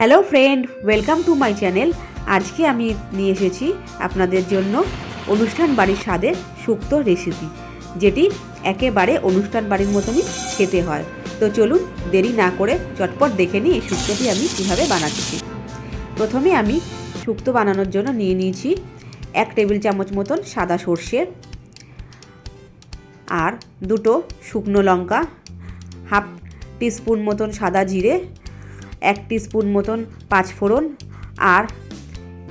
Hello friend welcome to my channel আজকে আমি নিয়ে এসেছি আপনাদের জন্য অনুষ্ঠান বাড়ির স্বাদের শুক্তো রেসিপি যেটি একেবারে অনুষ্ঠান বাড়ির মতনই খেতে হয়। তো চলুন দেরি না করে চটপট দেখে নিই এই শুক্তোটি আমি কীভাবে বানাচ্ছি। প্রথমে আমি শুক্তো বানানোর জন্য নিয়ে নিয়েছি এক টেবিল চামচ মতন সাদা সর্ষে আর দুটো শুকনো লঙ্কা, হাফ টিস্পুন মতন সাদা জিরে এক স্পুন মতন পাঁচফোড়ন আর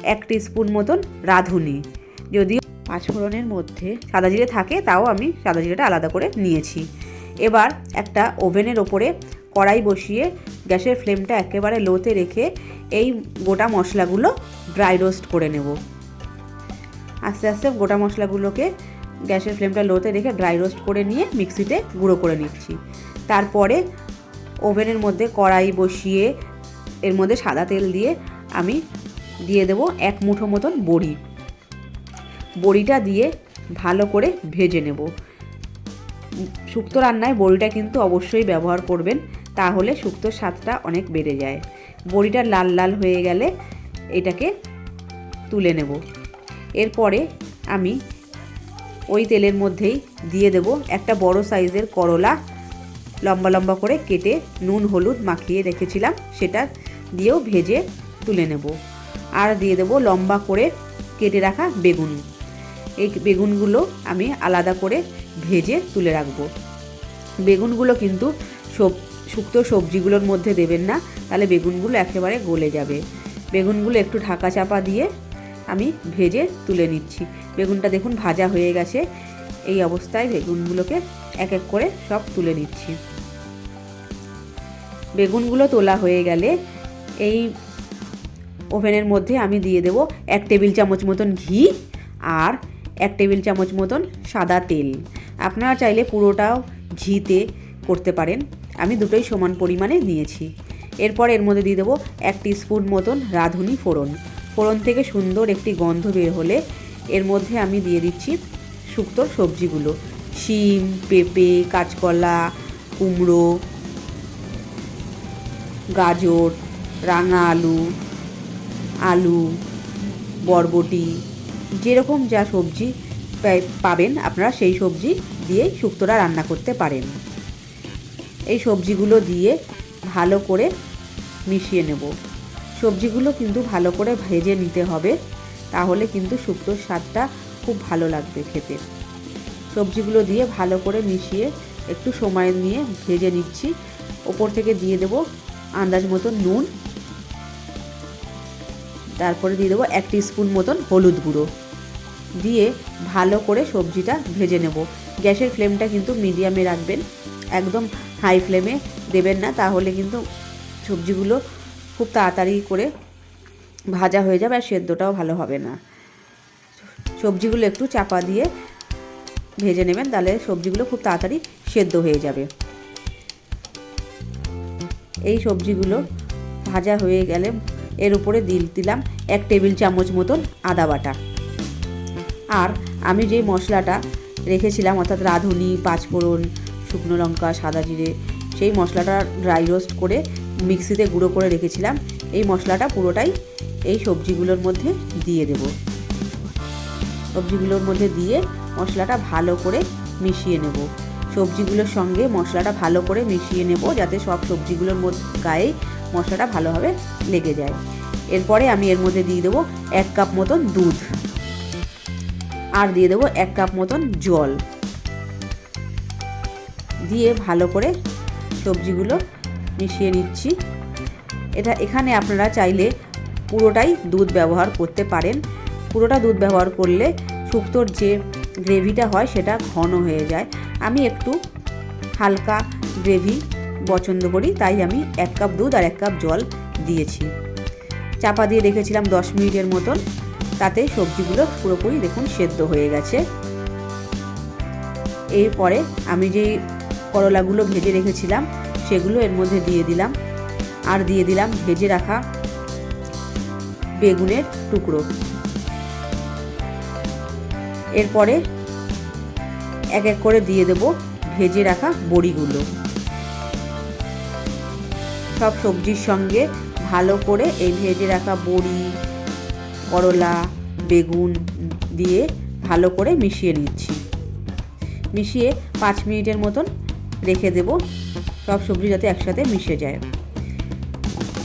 এক স্পুন মতন রাঁধুনি। যদিও পাঁচফোড়নের মধ্যে সাদা জিরে থাকে, তাও আমি সাদা জিরেটা আলাদা করে নিয়েছি। এবার একটা ওভেনের ওপরে কড়াই বসিয়ে গ্যাসের ফ্লেমটা একেবারে লোতে রেখে এই গোটা মশলাগুলো ড্রাই রোস্ট করে নেব। আস্তে আস্তে গোটা মশলাগুলোকে গ্যাসের ফ্লেমটা লোতে রেখে ড্রাই রোস্ট করে নিয়ে মিক্সিতে গুঁড়ো করে নিচ্ছি। তারপরে ওভেনের মধ্যে কড়াই বসিয়ে এর মধ্যে সাদা তেল দিয়ে আমি দিয়ে দেব এক মুঠো মতন বড়ি। বড়িটা দিয়ে ভালো করে ভেজে নেব। শুক্তো রান্নায় বড়িটা কিন্তু অবশ্যই ব্যবহার করবেন, তাহলে শুক্তোর স্বাদটা অনেক বেড়ে যায়। বড়িটা লাল লাল হয়ে গেলে এটাকে তুলে নেব। এরপরে আমি ওই তেলের মধ্যেই দিয়ে দেব একটা বড় সাইজের করলা লম্বা লম্বা করে কেটে নুন, হলুদ মাখিয়ে রেখেছিলাম, সেটা দিয়েও ভেজে তুলে নেব। আর দিয়ে দেব লম্বা করে কেটে রাখা বেগুন। এই বেগুনগুলো আমি আলাদা করে ভেজে তুলে রাখব। বেগুনগুলো কিন্তু সব, শুক্তো সবজিগুলোর মধ্যে দেবেন না, তাহলে বেগুনগুলো একেবারে গলে যাবে। বেগুনগুলো একটু ঢাকা চাপা দিয়ে আমি ভেজে তুলে নিচ্ছি। বেগুনটা দেখুন ভাজা হয়ে গেছে। এই অবস্থায় বেগুনগুলোকে এক এক করে সব তুলে নিচ্ছি। বেগুনগুলো তোলা হয়ে গেলে এই ওভেনের মধ্যে আমি দিয়ে দেব এক টেবিল চামচ মতন ঘি আর এক টেবিল চামচ মতন সাদা তেল। আপনারা চাইলে পুরোটাও ঘিতে করতে পারেন। আমি দুটোই সমান পরিমাণে নিয়েছি। এরপর এর মধ্যে দিয়ে দেবো এক স্পুন মতন রাঁধুনি ফোড়ন। ফোড়ন থেকে সুন্দর একটি গন্ধ বের হলে এর মধ্যে আমি দিয়ে দিচ্ছি শুক্তোর সবজিগুলো। শিম, পেঁপে, কাঁচকলা, কুমড়ো গাজর, রাঙা আলু আলু, বরবটি, যেরকম যা সবজি পাবেন আপনারা সেই সবজি দিয়েই শুক্তোটা রান্না করতে পারেন। এই সবজিগুলো দিয়ে ভালো করে মিশিয়ে নেব। সবজিগুলো কিন্তু ভালো করে ভেজে নিতে হবে, তাহলে কিন্তু শুক্তোর স্বাদটা খুব ভালো লাগবে খেতে। সবজিগুলো দিয়ে ভালো করে মিশিয়ে একটু সময় নিয়ে ভেজে নিচ্ছি। ওপর থেকে দিয়ে দেবো আন্দাজ মতন নুন। তারপরে দিয়ে দেবো এক স্পুন মতন হলুদ গুঁড়ো। দিয়ে ভালো করে সবজিটা ভেজে নেব। গ্যাসের ফ্লেমটা কিন্তু মিডিয়ামে রাখবেন। একদম হাই ফ্লেমে দেবেন না, তাহলে কিন্তু সবজিগুলো খুব তাড়াতাড়ি করে ভাজা হয়ে যাবে আর সেদ্ধটাও ভালো হবে না। সবজিগুলো একটু চাপা দিয়ে ভেজে নেবেন, তাহলে সবজিগুলো খুব তাড়াতাড়ি সেদ্ধ হয়ে যাবে। এই সবজিগুলো ভাজা হয়ে গেলে এর উপরে দিল দিলাম এক টেবিল চামচ মতন আদা বাটা। আর আমি যে মশলাটা রেখেছিলাম, অর্থাৎ রাঁধুনি, পাঁচফোড়ন, শুকনো লঙ্কা, সাদা জিরে, সেই মশলাটা ড্রাই রোস্ট করে মিক্সিতে গুঁড়ো করে রেখেছিলাম, এই মশলাটা পুরোটাই এই সবজিগুলোর মধ্যে দিয়ে দেব। সবজিগুলোর মধ্যে দিয়ে মশলাটা ভালো করে মিশিয়ে নেব। সবজিগুলোর সঙ্গে মশলাটা ভালো করে মিশিয়ে নেব যাতে সব সবজিগুলোর মধ্যে গায়ে মশলাটা ভালোভাবে লেগে যায়। এরপরে আমি এর মধ্যে দিয়ে দেবো এক কাপ মতন দুধ। আর দিয়ে দেবো এক কাপ মতন জল। দিয়ে ভালো করে সবজিগুলো মিশিয়ে নিচ্ছি। এটা এখানে আপনারা চাইলে পুরোটাই দুধ ব্যবহার করতে পারেন। পুরোটা দুধ ব্যবহার করলে শুক্তোর যে গ্রেভিটা হয় সেটা ঘন হয়ে যায়। আমি একটু হালকা গ্রেভি পছন্দ করি, তাই আমি এক কাপ দুধ আর এক কাপ জল দিয়েছি। চাপা দিয়ে রেখেছিলাম দশ মিনিটের মতন, তাতে সবজিগুলো পুরোপুরি দেখুন সেদ্ধ হয়ে গেছে। এরপরে আমি যে করলাগুলো ভেজে রেখেছিলাম, সেগুলো এর মধ্যে দিয়ে দিলাম। আর দিয়ে দিলাম ভেজে রাখা বেগুনের টুকরো। এরপরে এক এক করে দিয়ে দেব ভেজে রাখা বড়িগুলো। সব সবজির সঙ্গে ভালো করে এই ভেজে রাখা বড়ি, করলা, বেগুন দিয়ে ভালো করে মিশিয়ে নিচ্ছি। মিশিয়ে পাঁচ মিনিটের মতন রেখে দেব, সব সবজি যাতে একসাথে মিশে যায়।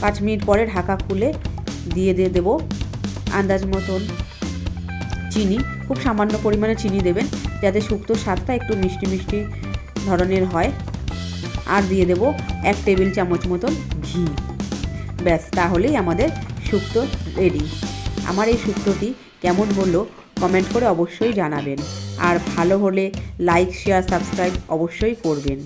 পাঁচ মিনিট পরে ঢাকা খুলে দিয়ে দিয়ে দেবো আন্দাজ মতন চিনি, খুব সামান্য পরিমাণে চিনি দেবেন, যাতে শুক্তো স্বাদটা একটু মিষ্টি মিষ্টি ধরনের হয়। আর দিয়ে দেবো এক টেবিল চামচ মতন ঘি। ব্যাস, তাহলেই আমাদের শুক্তো রেডি আমার এই শুক্তোটি কেমন হলো কমেন্ট করে অবশ্যই জানাবেন। আর ভালো হলে লাইক শেয়ার সাবস্ক্রাইব অবশ্যই করবেন।